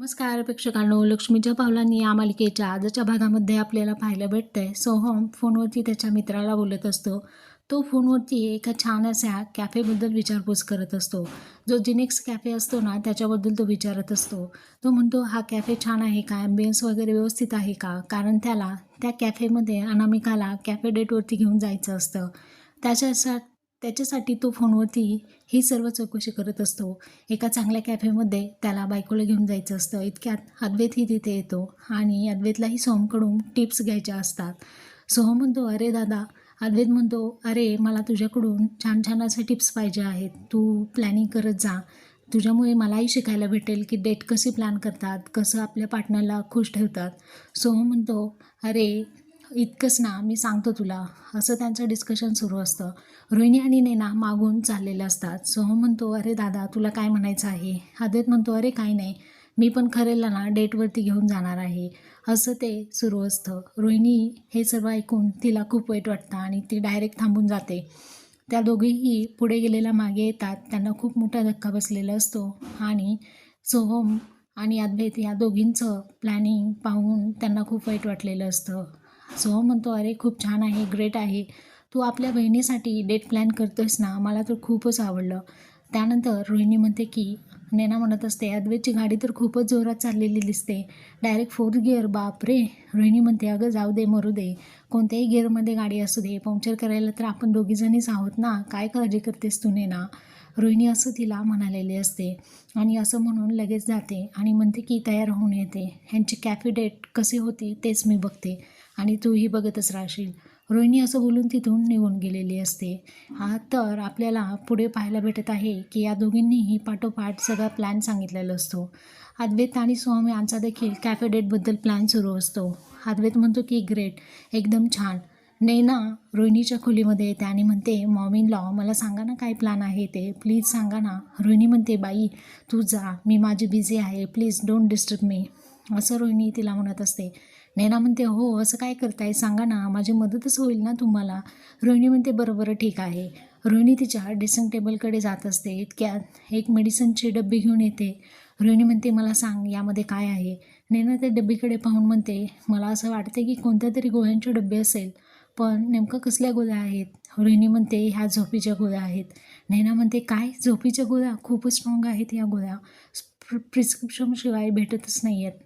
नमस्कार प्रेक्षकांनो. लक्ष्मीच्या पावलांनी या मालिकेच्या आजच्या भागामध्ये आपल्याला पाहायला भेटतंय सोहम फोनवरती त्याच्या मित्राला बोलत असतो. तो फोनवरती एका छान अशा कॅफेबद्दल विचारपूस करत असतो. जो जिनेक्स कॅफे असतो ना त्याच्याबद्दल तो विचारत असतो. तो म्हणतो हा कॅफे छान आहे का? ॲम्बियन्स वगैरे व्यवस्थित आहे का? कारण त्याला त्या कॅफेमध्ये अनामिकाला कॅफे डेटवरती घेऊन जायचं असतं. त्याच्यासा त्याच्यासाठी तो फोनवरती ही सर्व चौकशी करत असतो. एका चांगल्या कॅफेमध्ये त्याला बायकोला घेऊन जायचं असतं. इतक्यात अद्वैतही तिथे येतो आणि अद्वैतलाही सोहमकडून टिप्स घ्यायच्या असतात. सोहम म्हणतो अरे दादा. अद्वैत म्हणतो अरे मला तुझ्याकडून छान छान असे टिप्स पाहिजे आहेत. तू प्लॅनिंग करत जा. तुझ्यामुळे मलाही शिकायला भेटेल की डेट कशी प्लॅन करतात कसं आपल्या पार्टनरला खुश ठेवतात. सोहम म्हणतो अरे इतकंच ना मी सांगतो तुला. असं त्यांचं डिस्कशन सुरू असतं. रोहिणी आणि नेना मागून चाललेल्या असतात. सोहम म्हणतो अरे दादा तुला काय म्हणायचं आहे? आदित म्हणतो अरे काही नाही. मी पण खरेला ना डेटवरती घेऊन जाणार आहे. असं ते सुरू असतं. रोहिणी हे सर्व ऐकून तिला खूप वाईट वाटतं आणि ती डायरेक्ट थांबून जाते. त्या दोघेही पुढे गेलेल्या मागे येतात. त्यांना खूप मोठा धक्का बसलेला असतो आणि सोहम आणि अद्वैत या दोघींचं प्लॅनिंग पाहून त्यांना खूप वाईट वाटलेलं असतं. सोहम हो म्हणतो अरे खूप छान आहे ग्रेट आहे. तू आपल्या बहिणीसाठी डेट प्लॅन करतोयस ना मला तर खूपच आवडलं. त्यानंतर रोहिणी म्हणते की नेना म्हणत असते अद्वैतची गाडी तर खूपच जोरात चाललेली दिसते. डायरेक्ट फोर्थ गिअर बाप रे. रोहिणी म्हणते अगं जाऊ दे मरू दे. कोणत्याही गिअरमध्ये गाडी असू दे. पंक्चर करायला तर आपण दोघीजणीच आहोत ना. काय काळजी करतेस तू नेना? रोहिणी असं तिला म्हणालेली असते. आणि असं म्हणून लगेच जाते आणि म्हणते की तयार होऊन येते. ह्यांची कॅफे डेट कशी होती तेच मी बघते. आणि तूही बघतच राहशील. रोहिणी असं बोलून तिथून निघून गेलेली असते. हा तर आपल्याला पुढे पाहायला भेटत आहे की या दोघींनीही पाठोपाठ सगळा प्लॅन सांगितलेला असतो. अद्वैत आणि स्वामी यांचा देखील कॅफे डेटबद्दल प्लॅन सुरू असतो. अद्वैत म्हणतो की ग्रेट एकदम छान. नैना रोहिणीच्या खोलीमध्ये येते आणि म्हणते मॉम इन लॉ मला सांगा ना काय प्लॅन आहे ते. प्लीज सांगा ना. रोहिणी म्हणते बाई तू जा. मी माझी बिझी आहे. प्लीज डोंट डिस्टर्ब मी असं रोहिणी तिला म्हणत असते. नैना म्हणते हो असं काय करताय? सांगा ना माझी मदतच होईल ना तुम्हाला. रोहिणी म्हणते बरोबर ठीक आहे. रोहिणी तिच्या ड्रेसिंग टेबलकडे जात असते. इतक्यात एक मेडिसिनची डब्बी घेऊन येते. रोहिणी म्हणते मला सांग यामध्ये काय आहे? नैना त्या डब्बीकडे पाहून म्हणते मला असं वाटते की कोणत्या तरी गोळ्यांचे डबे असेल पण नेमकं कसल्या गोळ्या आहेत? रोहिणी म्हणते ह्या झोपीच्या गोळ्या आहेत. नैना म्हणते काय? झोपीच्या गोळ्या? खूपच स्ट्रॉंग आहेत या गोळ्या. प्रिस्क्रिप्शनशिवाय भेटतच नाही आहेत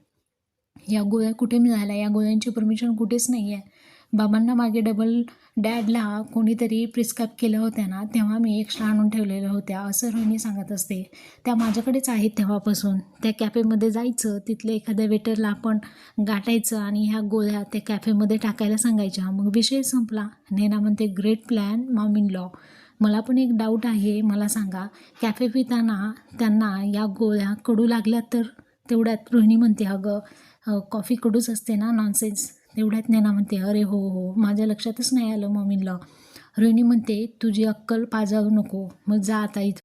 या गोळ्या कुठे मिळाल्या? या गोळ्यांची परमिशन कुठेच नाही आहे बाबांना मागे डबल डॅडला कोणीतरी प्रिस्क्राईब केल्या होत्या ना तेव्हा मी एक्स्ट्रा आणून ठेवलेल्या होत्या असं रोहिणी सांगत असते. त्या माझ्याकडेच आहेत तेव्हापासून. त्या कॅफेमध्ये जायचं तिथल्या एखाद्या वेटरला आपण गाठायचं आणि ह्या गोळ्या त्या कॅफेमध्ये टाकायला सांगायच्या. मग विषय संपला. नैना म्हणते great plan mom in law मला पण एक डाऊट आहे मला सांगा. कॅफे पिताना त्यांना या गोळ्या कडू लागल्या तर? तेवढ्यात रोहिणी म्हणते अगं कॉफी कडूच असते ना नॉनसेन्स तेवढ्यात नेना म्हणते अरे हो हो माझ्या लक्षातच नाही आलं मम्मीला. रोहिणी म्हणते तुझी अक्कल पाजावू नको. मग जा आता इथं.